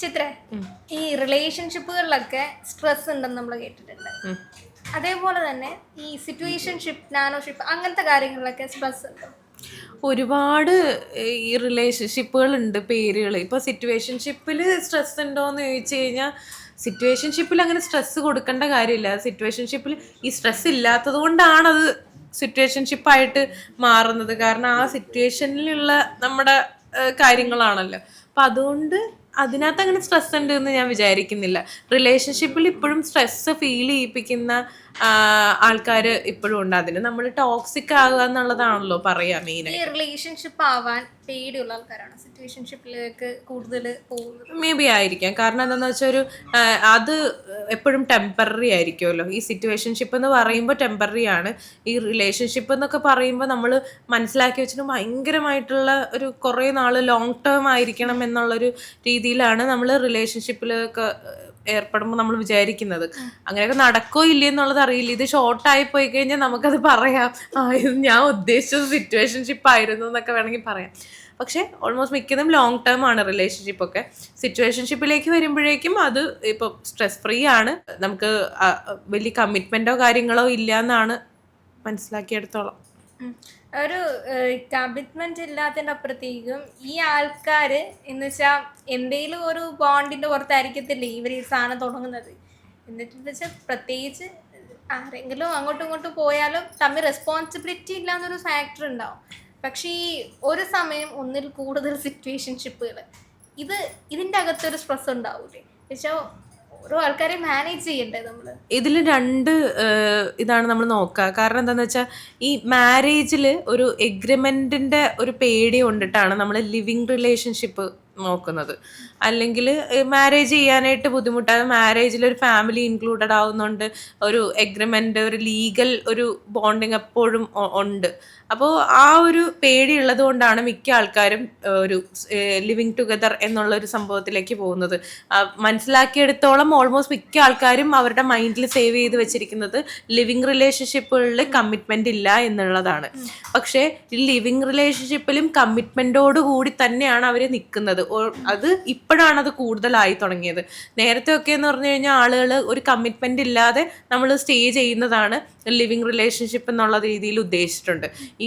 ചിത്ര ഈ റിലേഷൻഷിപ്പുകളിലൊക്കെ സ്ട്രെസ് ഉണ്ടെന്ന് നമ്മൾ കേട്ടിട്ടുണ്ട്. അതേപോലെ തന്നെ ഈ സിറ്റുവേഷൻഷിപ്പ് നാനോഷിപ്പ് അങ്ങനത്തെ കാര്യങ്ങളിലൊക്കെ സ്ട്രെസ് ഉണ്ട്? ഒരുപാട് ഈ റിലേഷൻഷിപ്പുകളുണ്ട് പേരുകൾ ഇപ്പോൾ സിറ്റുവേഷൻഷിപ്പിൽ സ്ട്രെസ് ഉണ്ടോയെന്ന് ചോദിച്ചു കഴിഞ്ഞാൽ സിറ്റുവേഷൻഷിപ്പിൽ അങ്ങനെ സ്ട്രെസ് കൊടുക്കേണ്ട കാര്യമില്ല. സിറ്റുവേഷൻഷിപ്പിൽ ഈ സ്ട്രെസ് ഇല്ലാത്തത് കൊണ്ടാണത് സിറ്റുവേഷൻഷിപ്പായിട്ട് മാറുന്നത്. കാരണം ആ സിറ്റുവേഷനിലുള്ള നമ്മുടെ കാര്യങ്ങളാണല്ലോ. അപ്പം അതുകൊണ്ട് അതിനകത്ത് അങ്ങനെ സ്ട്രെസ് ഉണ്ട് എന്ന് ഞാൻ വിചാരിക്കുന്നില്ല. റിലേഷൻഷിപ്പിൽ ഇപ്പോഴും സ്ട്രെസ് ഫീൽ ചെയ്യിപ്പിക്കുന്ന ആൾക്കാർ ഇപ്പോഴും ഉണ്ട്. അതിന് നമ്മൾ ടോക്സിക് ആകുക എന്നുള്ളതാണല്ലോ പറയാ മെയിൻ റിലേഷൻഷിപ്പ് ആവാൻ പേടിയുള്ള ആൾക്കാരാണ്? സിറ്റുവേഷൻഷിപ്പിലേക്ക് കൂടുതൽ പോകുന്നത്? മേ ബി ആയിരിക്കാം. കാരണം എന്താണെന്ന് വെച്ചാൽ ഒരു അത് എപ്പോഴും ടെമ്പററി ആയിരിക്കുമല്ലോ ഈ സിറ്റുവേഷൻഷിപ്പ് എന്ന് പറയുമ്പോൾ ടെമ്പററി ആണ്. ഈ റിലേഷൻഷിപ്പ് എന്നൊക്കെ പറയുമ്പോൾ നമ്മൾ മനസ്സിലാക്കി വെച്ചിട്ട് ഭയങ്കരമായിട്ടുള്ള ഒരു കുറേ നാൾ ലോങ് ടേം ആയിരിക്കണം എന്നുള്ളൊരു രീതിയിലാണ് നമ്മൾ റിലേഷൻഷിപ്പിലൊക്കെ ഏർപ്പെടുമ്പോൾ നമ്മൾ വിചാരിക്കുന്നത്. അങ്ങനെയൊക്കെ നടക്കോ ഇല്ലേ എന്നുള്ളത് അറിയില്ല. ഇത് ഷോർട്ടായി പോയി കഴിഞ്ഞാൽ നമുക്കത് പറയാം. ആ ഇത് ഞാൻ ഉദ്ദേശിച്ചത് സിറ്റുവേഷൻഷിപ്പ് ആയിരുന്നു എന്നൊക്കെ വേണമെങ്കിൽ പറയാം. പക്ഷേ ഓൾമോസ്റ്റ് മിക്കതും ലോങ് ടേം ആണ് റിലേഷൻഷിപ്പ് ഒക്കെ. സിറ്റുവേഷൻഷിപ്പിലേക്ക് വരുമ്പോഴേക്കും അത് ഇപ്പോൾ സ്ട്രെസ് ഫ്രീ ആണ്. നമുക്ക് വലിയ കമ്മിറ്റ്മെന്റോ കാര്യങ്ങളോ ഇല്ല എന്നാണ് മനസ്സിലാക്കിയെടുത്തോളം. ഒരു കമ്മിറ്റ്മെന്റ് ഇല്ലാത്തതിന്റെ അപ്പുറത്തേക്കും ഈ ആൾക്കാര് എന്ന് വെച്ചാൽ എന്തെങ്കിലും ഒരു ബോണ്ടിന്റെ പുറത്തായിരിക്കത്തില്ലേ ഇവർ ഈ സാധനം തുടങ്ങുന്നത്? എന്നിട്ട് വെച്ചാൽ പ്രത്യേകിച്ച് ആരെങ്കിലും അങ്ങോട്ടും ഇങ്ങോട്ടും പോയാലും തമ്മിൽ റെസ്പോൺസിബിലിറ്റി ഇല്ലാന്നൊരു ഫാക്ടർ ഉണ്ടാവും. പക്ഷേ ഈ ഒരു സമയം ഒന്നിൽ കൂടുതൽ സിറ്റുവേഷൻഷിപ്പുകൾ ഇത് ഇതിന്റെ അകത്തൊരു സ്ട്രെസ് ഉണ്ടാവൂലേ? വെച്ചാൽ മാനേജ് നമ്മൾ ഇതിൽ രണ്ട് ഇതാണ് നമ്മൾ നോക്കുക കാരണം എന്താണെന്ന് വെച്ചാൽ ഈ മാരേജിൽ ഒരു എഗ്രിമെന്റിന്റെ ഒരു പേടി കൊണ്ടിട്ടാണ് നമ്മൾ ലിവിങ് റിലേഷൻഷിപ്പ് നോക്കുന്നത്. അല്ലെങ്കിൽ മാരേജ് ചെയ്യാനായിട്ട് ബുദ്ധിമുട്ടാണ് മാരേജിൽ ഒരു ഫാമിലി ഇൻക്ലൂഡഡ് ആവുന്നുണ്ട്. ഒരു എഗ്രിമെന്റ് ഒരു ലീഗൽ ഒരു ബോണ്ടിങ് എപ്പോഴും ഉണ്ട്. അപ്പോൾ ആ ഒരു പേടി ഉള്ളത് കൊണ്ടാണ് മിക്ക ആൾക്കാരും ഒരു ലിവിങ് ടുഗദർ എന്നുള്ള ഒരു സംഭവത്തിലേക്ക് പോകുന്നത്. മനസ്സിലാക്കിയെടുത്തോളം ഓൾമോസ്റ്റ് മിക്ക ആൾക്കാരും അവരുടെ മൈൻഡിൽ സേവ് ചെയ്ത് വെച്ചിരിക്കുന്നത് ലിവിങ് റിലേഷൻഷിപ്പുകളിൽ കമ്മിറ്റ്മെന്റ് ഇല്ല എന്നുള്ളതാണ്. പക്ഷേ ഈ ലിവിങ് റിലേഷൻഷിപ്പിലും കമ്മിറ്റ്മെന്റോട് കൂടി തന്നെയാണ് അവർ നിൽക്കുന്നത് അത് ഇപ്പോഴാണ് അത് കൂടുതലായി തുടങ്ങിയത്. നേരത്തെ ഒക്കെ എന്ന് പറഞ്ഞു കഴിഞ്ഞാൽ ആളുകൾ ഒരു കമ്മിറ്റ്മെന്റ് ഇല്ലാതെ നമ്മൾ സ്റ്റേ ചെയ്യുന്നതാണ് ലിവിങ് റിലേഷൻഷിപ്പ് എന്നുള്ള രീതിയിൽ ഉദ്ദേശിച്ചിട്ടുണ്ട്. ഈ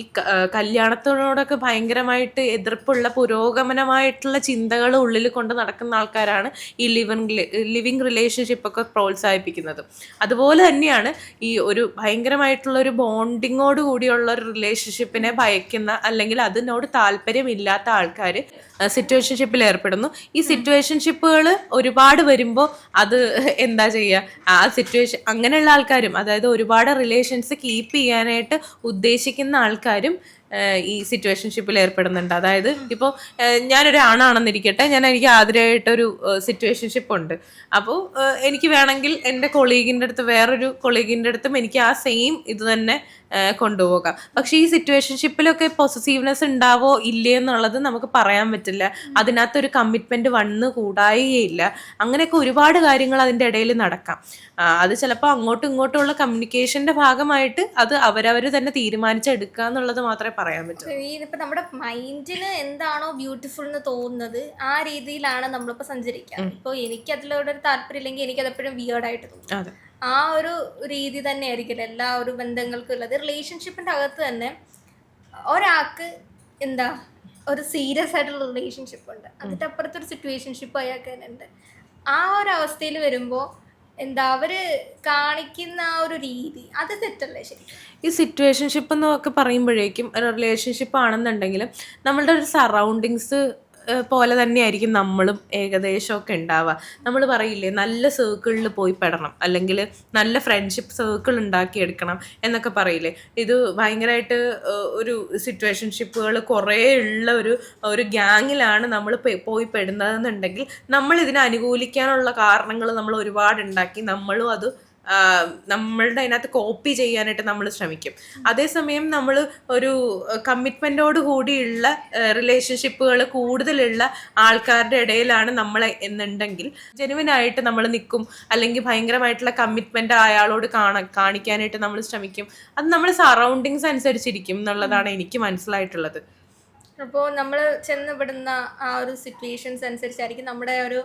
കല്യാണത്തിനോടൊക്കെ ഭയങ്കരമായിട്ട് എതിർപ്പുള്ള പുരോഗമനമായിട്ടുള്ള ചിന്തകൾ ഉള്ളിൽ കൊണ്ട് നടക്കുന്ന ആൾക്കാരാണ് ഈ ലിവിങ് ലിവിങ് റിലേഷൻഷിപ്പ് ഒക്കെ പ്രോത്സാഹിപ്പിക്കുന്നത്. അതുപോലെ തന്നെയാണ് ഈ ഒരു ഭയങ്കരമായിട്ടുള്ള ഒരു ബോണ്ടിങ്ങോട് കൂടിയുള്ള ഒരു റിലേഷൻഷിപ്പിനെ ഭയക്കുന്ന അല്ലെങ്കിൽ അതിനോട് താല്പര്യമില്ലാത്ത ആൾക്കാർ സിറ്റുവേഷൻഷിപ്പിൽ ഏർപ്പെടുന്നു. ഈ സിറ്റുവേഷൻഷിപ്പുകൾ ഒരുപാട് വരുമ്പോൾ അത് എന്താ ചെയ്യുക ആ സിറ്റുവേഷൻ അങ്ങനെയുള്ള ആൾക്കാരും അതായത് ഒരുപാട് റിലേഷൻസ് കീപ്പ് ചെയ്യാനായിട്ട് ഉദ്ദേശിക്കുന്ന ആൾക്കാരും ഈ സിറ്റുവേഷൻഷിപ്പിൽ ഏർപ്പെടുന്നുണ്ട്. അതായത് ഇപ്പോൾ ഞാനൊരു ആണാണെന്നിരിക്കട്ടെ ഞാൻ എനിക്ക് ആതിരായിട്ടൊരു സിറ്റുവേഷൻഷിപ്പ് ഉണ്ട്. അപ്പോൾ എനിക്ക് വേണമെങ്കിൽ എന്റെ കൊളീഗിന്റെ അടുത്ത് വേറൊരു കൊളീഗിന്റെ അടുത്തും എനിക്ക് ആ സെയിം ഇത് തന്നെ കൊണ്ടുപോകാം. പക്ഷേ ഈ സിറ്റുവേഷൻഷിപ്പിലൊക്കെ പോസിറ്റീവ്നെസ് ഉണ്ടാവോ ഇല്ലേ എന്നുള്ളത് നമുക്ക് പറയാൻ പറ്റില്ല. അതിനകത്തൊരു കമ്മിറ്റ്മെന്റ് വന്ന് കൂടായികയില്ല. അങ്ങനെയൊക്കെ ഒരുപാട് കാര്യങ്ങൾ അതിന്റെ ഇടയിൽ നടക്കാം. അത് ചിലപ്പോൾ അങ്ങോട്ടും ഇങ്ങോട്ടും ഉള്ള കമ്മ്യൂണിക്കേഷന്റെ ഭാഗമായിട്ട് അത് അവരവർ തന്നെ തീരുമാനിച്ചെടുക്കുക എന്നുള്ളത് മാത്രമേ പറയാൻ പറ്റും ഈ ഇപ്പൊ നമ്മുടെ മൈൻഡിന് എന്താണോ ബ്യൂട്ടിഫുൾ എന്ന് തോന്നുന്നത് ആ രീതിയിലാണ് നമ്മളിപ്പോ സഞ്ചരിക്കുക. ഇപ്പൊ എനിക്ക് അതിലൂടെ ഒരു താല്പര്യം ഇല്ലെങ്കിൽ എനിക്ക് അത് എപ്പോഴും വിയേർഡായിട്ട് തോന്നും ആ ഒരു രീതി തന്നെ ആയിരിക്കില്ല എല്ലാ ഒരു ബന്ധങ്ങൾക്കും ഉള്ളത്. റിലേഷൻഷിപ്പിന്റെ അകത്ത് തന്നെ ഒരാൾക്ക് എന്താ ഒരു സീരിയസ് ആയിട്ടുള്ള റിലേഷൻഷിപ്പ് ഉണ്ട്. അതിന്റെ അപ്പുറത്തൊരു സിറ്റുവേഷൻഷിപ്പ് അയാൾക്ക് തന്നെ ഉണ്ട്. ആ ഒരു അവസ്ഥയിൽ വരുമ്പോൾ എന്താ അവർ കാണിക്കുന്ന ആ ഒരു രീതി അത് തെറ്റല്ലേ ശരി? ഈ സിറ്റുവേഷൻഷിപ്പ് എന്നൊക്കെ പറയുമ്പോഴേക്കും ഒരു റിലേഷൻഷിപ്പ് ആണെന്നുണ്ടെങ്കിലും നമ്മളുടെ ഒരു സറൗണ്ടിങ്സ് പോലെ തന്നെയായിരിക്കും നമ്മളും ഏകദേശമൊക്കെ ഉണ്ടാവുക. നമ്മൾ പറയില്ലേ നല്ല സർക്കിളിൽ പോയി പെടണം. അല്ലെങ്കിൽ നല്ല ഫ്രണ്ട്ഷിപ്പ് സർക്കിൾ ഉണ്ടാക്കിയെടുക്കണം എന്നൊക്കെ പറയില്ലേ. ഇത് ഭയങ്കരമായിട്ട് ഒരു സിറ്റുവേഷൻഷിപ്പുകൾ കുറേ ഉള്ള ഒരു ഒരു ഗ്യാങ്ങിലാണ് നമ്മൾ പോയി പെടുന്നതെന്നുണ്ടെങ്കിൽ നമ്മൾ ഇതിനെ അനുകൂലിക്കാനുള്ള കാരണങ്ങൾ നമ്മൾ ഒരുപാട് ഉണ്ടാക്കി നമ്മളും അത് നമ്മളുടെ അതിനകത്ത് കോപ്പി ചെയ്യാനായിട്ട് നമ്മൾ ശ്രമിക്കും. അതേസമയം നമ്മൾ ഒരു കമ്മിറ്റ്മെന്റോട് കൂടിയുള്ള റിലേഷൻഷിപ്പുകൾ കൂടുതലുള്ള ആൾക്കാരുടെ ഇടയിലാണ് നമ്മൾ എന്നുണ്ടെങ്കിൽ ജെനുവിനായിട്ട് നമ്മൾ നിൽക്കും. അല്ലെങ്കിൽ ഭയങ്കരമായിട്ടുള്ള കമ്മിറ്റ്മെന്റ് അയാളോട് കാണ കാണിക്കാനായിട്ട് നമ്മൾ ശ്രമിക്കും. അത് നമ്മൾ സറൗണ്ടിങ്സ് അനുസരിച്ചിരിക്കും എന്നുള്ളതാണ് എനിക്ക് മനസ്സിലായിട്ടുള്ളത്. അപ്പോൾ നമ്മൾ ചെന്നപ്പെടുന്ന ആ ഒരു സിറ്റുവേഷൻസ് അനുസരിച്ചായിരിക്കും നമ്മുടെ ഒരു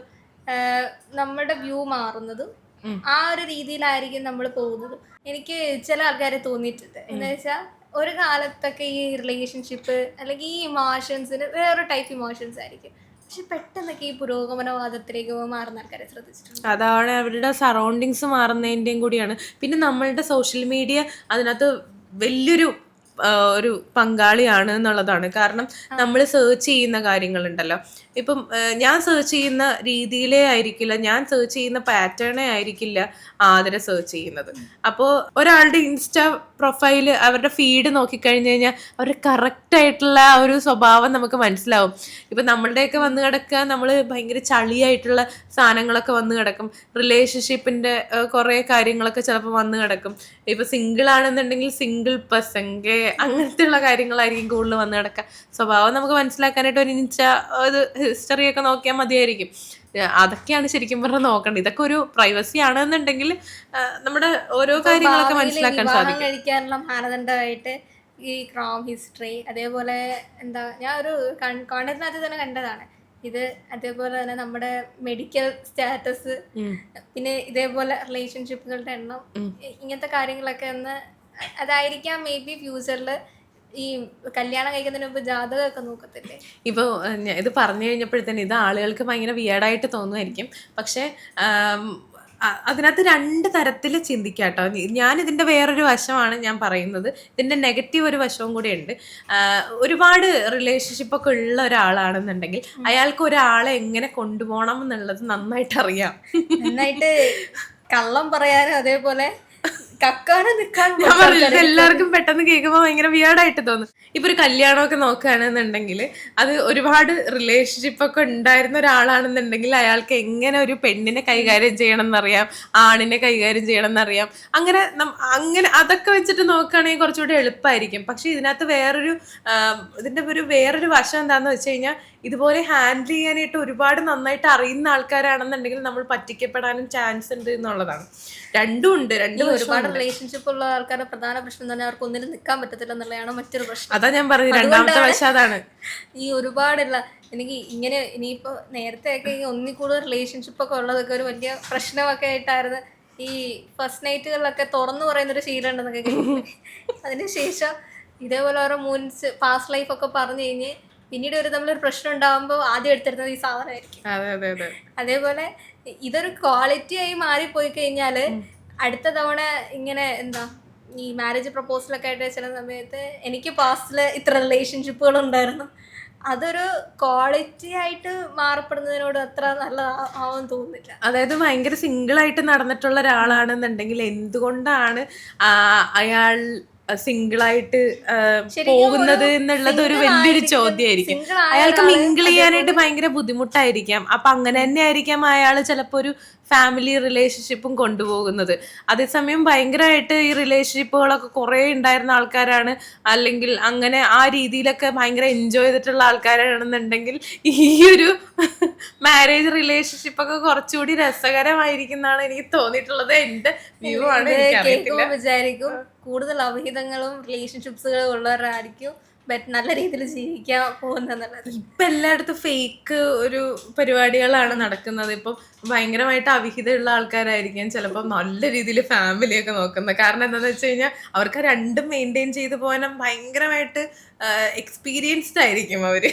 നമ്മുടെ വ്യൂ മാറുന്നതും. ആ ഒരു രീതിയിലായിരിക്കും നമ്മൾ പോകുന്നത്. എനിക്ക് ചില ആൾക്കാരെ തോന്നിയിട്ടുണ്ട്. എന്ന് വെച്ചാൽ ഒരു കാലത്തൊക്കെ ഈ റിലേഷൻഷിപ്പ് അല്ലെങ്കിൽ ഈ ഇമോഷൻസിന് വേറൊരു ടൈപ്പ് ഇമോഷൻസ് ആയിരിക്കും. പക്ഷെ പെട്ടെന്നൊക്കെ ഈ പുരോഗമനവാദത്തിലേക്ക് മാറുന്ന ആൾക്കാരെ ശ്രദ്ധിച്ചിട്ടുണ്ട്? അതാണ് അവരുടെ സറൗണ്ടിങ്സ് മാറുന്നതിന്റെയും കൂടിയാണ്. പിന്നെ നമ്മളുടെ സോഷ്യൽ മീഡിയ അതിനകത്ത് വലിയൊരു ഒരു പങ്കാളിയാണ് എന്നുള്ളതാണ്. കാരണം നമ്മൾ സെർച്ച് ചെയ്യുന്ന കാര്യങ്ങളുണ്ടല്ലോ. ഇപ്പം ഞാൻ സെർച്ച് ചെയ്യുന്ന രീതിയിലേ ആയിരിക്കില്ല. ഞാൻ സെർച്ച് ചെയ്യുന്ന പാറ്റേണേ ആയിരിക്കില്ല ആദര സെർച്ച് ചെയ്യുന്നത്. അപ്പോൾ ഒരാളുടെ ഇൻസ്റ്റാ പ്രൊഫൈൽ അവരുടെ ഫീഡ് നോക്കിക്കഴിഞ്ഞ് കഴിഞ്ഞാൽ അവരുടെ കറക്റ്റ് ആയിട്ടുള്ള ആ ഒരു സ്വഭാവം നമുക്ക് മനസ്സിലാവും. ഇപ്പം നമ്മളുടെയൊക്കെ വന്ന് കിടക്കുക നമ്മൾ ഭയങ്കര ചളിയായിട്ടുള്ള സാധനങ്ങളൊക്കെ വന്ന് കിടക്കും. റിലേഷൻഷിപ്പിന്റെ കുറേ കാര്യങ്ങളൊക്കെ ചിലപ്പോൾ വന്ന് കിടക്കും. ഇപ്പം സിംഗിൾ ആണെന്നുണ്ടെങ്കിൽ സിംഗിൾ പെസങ്കെ അങ്ങനത്തെയുള്ള കാര്യങ്ങളായിരിക്കും കൂടുതൽ വന്ന് കിടക്കുക. സ്വഭാവം നമുക്ക് മനസ്സിലാക്കാനായിട്ട് ഒരു ഇൻസ്റ്റ ഇത് ഹിസ്റ്ററി ഒക്കെ നോക്കിയാൽ മതിയായിരിക്കും. അതൊക്കെയാണ് ശരിക്കും പറഞ്ഞാൽ നോക്കേണ്ടത്. ഇതൊക്കെ ഒരു പ്രൈവസി ആണെന്നുണ്ടെങ്കിൽ നമ്മുടെ ഓരോ കാര്യങ്ങളൊക്കെ മനസ്സിലാക്കാൻ സാധിക്കും. കഴിക്കാനുള്ള മാനദണ്ഡമായിട്ട് ഈ ക്രോം ഹിസ്റ്ററി അതേപോലെ എന്താ ഞാൻ ഒരു കോണ്ടന്റിനകത്ത് തന്നെ കണ്ടതാണ്. ഇത് അതേപോലെ തന്നെ നമ്മുടെ മെഡിക്കൽ സ്റ്റാറ്റസ് പിന്നെ ഇതേപോലെ റിലേഷൻഷിപ്പുകളുടെ എണ്ണം ഇങ്ങനത്തെ കാര്യങ്ങളൊക്കെ ഒന്ന് അതായിരിക്കാം മേ ബി ഫ്യൂച്ചറിൽ ഈ കല്യാണം കഴിക്കുന്നതിന് മുമ്പ് ജാതകമൊക്കെ നോക്കത്തില്ലേ? ഇപ്പോൾ ഇത് പറഞ്ഞു കഴിഞ്ഞപ്പോഴത്തേന് ഇത് ആളുകൾക്ക് ഭയങ്കര വിയേഡായിട്ട് തോന്നുമായിരിക്കും. പക്ഷേ അതിനകത്ത് രണ്ട് തരത്തിൽ ചിന്തിക്കാം കേട്ടോ. ഞാൻ ഇതിന്റെ വേറൊരു വശമാണ് ഞാൻ പറയുന്നത്. ഇതിന്റെ നെഗറ്റീവ് ഒരു വശവും കൂടെ ഉണ്ട്. ഒരുപാട് റിലേഷൻഷിപ്പൊക്കെ ഉള്ള ഒരാളാണെന്നുണ്ടെങ്കിൽ അയാൾക്ക് ഒരാളെ എങ്ങനെ കൊണ്ടുപോകണം എന്നുള്ളത് നന്നായിട്ട് അറിയാം നന്നായിട്ട് കള്ളം പറയാനും അതേപോലെ കക്കാനും നിൽക്കാൻ ഞാൻ പറഞ്ഞില്ല ഇത് എല്ലാവർക്കും പെട്ടെന്ന് കേൾക്കുമ്പോൾ ഭയങ്കര വിയാടായിട്ട് തോന്നും. ഇപ്പൊ ഒരു കല്യാണമൊക്കെ നോക്കുകയാണെന്നുണ്ടെങ്കിൽ അത് ഒരുപാട് റിലേഷൻഷിപ്പ് ഒക്കെ ഉണ്ടായിരുന്ന ഒരാളാണെന്നുണ്ടെങ്കിൽ അയാൾക്ക് എങ്ങനെ ഒരു പെണ്ണിനെ കൈകാര്യം ചെയ്യണം എന്നറിയാം ആണിനെ കൈകാര്യം ചെയ്യണം എന്നറിയാം അങ്ങനെ അങ്ങനെ അതൊക്കെ വെച്ചിട്ട് നോക്കുകയാണെങ്കിൽ കുറച്ചുകൂടി എളുപ്പമായിരിക്കും. പക്ഷെ ഇതിനകത്ത് വേറൊരു ഇതിന്റെ ഒരു വേറൊരു വശം എന്താന്ന് വെച്ച് കഴിഞ്ഞാൽ ഇതുപോലെ ഹാൻഡിൽ ചെയ്യാനായിട്ട് ഒരുപാട് നന്നായിട്ട് അറിയുന്ന ആൾക്കാരാണെന്നുണ്ടെങ്കിൽ നമ്മൾ പറ്റിക്കപ്പെടാനും ചാൻസ് ഉണ്ട് എന്നുള്ളതാണ്. രണ്ടും ഉണ്ട് രണ്ടും ഒരുപാട് റിലേഷൻഷിപ്പ് ഉള്ള ആൾക്കാരുടെ പ്രധാന പ്രശ്നം തന്നെ അവർക്ക് ഒന്നിനും നിൽക്കാൻ പറ്റത്തില്ല എന്നുള്ളതാണ് മറ്റൊരു പ്രശ്നം. അതാ ഞാൻ പറഞ്ഞത് രണ്ടാമത്തെ വശം അതാണ്. ഈ ഒരുപാടുള്ള എനിക്ക് ഇങ്ങനെ ഇനിയിപ്പോ നേരത്തെയൊക്കെ ഈ ഒന്നി കൂടുതൽ റിലേഷൻഷിപ്പ് ഒക്കെ ഉള്ളതൊക്കെ ഒരു വലിയ പ്രശ്നമൊക്കെ ആയിട്ടായിരുന്നു ഈ ഫസ്റ്റ് നൈറ്റുകളിലൊക്കെ തുറന്നു പറയുന്ന ഒരു ശീലം ഉണ്ടെന്നൊക്കെ? അതിനുശേഷം ഇതേപോലെ ഓരോ മൂൻസ് പാസ്റ്റ് ലൈഫ് ഒക്കെ പറഞ്ഞു കഴിഞ്ഞ് പിന്നീട് ഒരു തമ്മിലൊരു പ്രശ്നം ഉണ്ടാകുമ്പോൾ ആദ്യം എടുത്തിരുന്നത് ഈ സാധനമായിരിക്കും. അതെ അതെ അതെ. അതേപോലെ ഇതൊരു ക്വാളിറ്റി ആയി മാറിപ്പോയി കഴിഞ്ഞാൽ അടുത്ത തവണ ഇങ്ങനെ എന്താ ഈ മാരേജ് പ്രപ്പോസലൊക്കെ ആയിട്ട് ചില സമയത്ത് എനിക്ക് പാസ്റ്റിൽ ഇത്ര റിലേഷൻഷിപ്പുകൾ ഉണ്ടായിരുന്നു. അതൊരു ക്വാളിറ്റി ആയിട്ട് മാറപ്പെടുന്നതിനോട് അത്ര നല്ല ആവാൻ തോന്നുന്നില്ല. അതായത് ഭയങ്കര സിംഗിൾ ആയിട്ട് നടന്നിട്ടുള്ള ഒരാളാണെന്നുണ്ടെങ്കിൽ എന്തുകൊണ്ടാണ് അയാൾ സിംഗിൾ ആയിട്ട് ആ, ശരിക്കും പോകുന്നത് എന്നുള്ളത് ഒരു വലിയൊരു ആയിരിക്കും- ചോദ്യമായിരിക്കും. അയാൾക്ക് മിങ്കിൾ ചെയ്യാനായിട്ട് ഭയങ്കര ബുദ്ധിമുട്ടായിരിക്കാം. അപ്പൊ അങ്ങനെ തന്നെ ആയിരിക്കാം അയാൾ ചിലപ്പോൾ ഒരു ഫാമിലി റിലേഷൻഷിപ്പും കൊണ്ടുപോകുന്നത്. അതേസമയം ഭയങ്കരമായിട്ട് ഈ റിലേഷൻഷിപ്പുകളൊക്കെ കുറേ ഉണ്ടായിരുന്ന ആൾക്കാരാണ്. അല്ലെങ്കിൽ അങ്ങനെ ആ രീതിയിലൊക്കെ ഭയങ്കര എൻജോയ് ചെയ്തിട്ടുള്ള ആൾക്കാരാണെന്നുണ്ടെങ്കിൽ ഈ ഒരു മാരേജ് റിലേഷൻഷിപ്പ് ഒക്കെ കുറച്ചുകൂടി രസകരമായിരിക്കും എന്നാണ് എനിക്ക് തോന്നിയിട്ടുള്ളത്. എന്റെ വ്യൂ ആണ് കേൾക്കുമ്പോൾ വിചാരിക്കും കൂടുതൽ അവിഹിതങ്ങളും റിലേഷൻഷിപ്സുകളും ഉള്ളവരായിരിക്കും നല്ല രീതിയിൽ ജീവിക്കാൻ പോകുന്നത് ഇപ്പൊ എല്ലായിടത്തും ഫേക്ക് ഒരു പരിപാടികളാണ് നടക്കുന്നത്. ഇപ്പം ഭയങ്കരമായിട്ട് അവിഹിതമുള്ള ആൾക്കാരായിരിക്കും ചിലപ്പോൾ നല്ല രീതിയിൽ ഫാമിലിയൊക്കെ നോക്കുന്നത്. കാരണം എന്താണെന്ന് വെച്ച് കഴിഞ്ഞാൽ അവർക്ക് രണ്ടും മെയിന്റെയിൻ ചെയ്തു പോകാനും ഭയങ്കരമായിട്ട് എക്സ്പീരിയൻസ്ഡ് ആയിരിക്കും അവർ.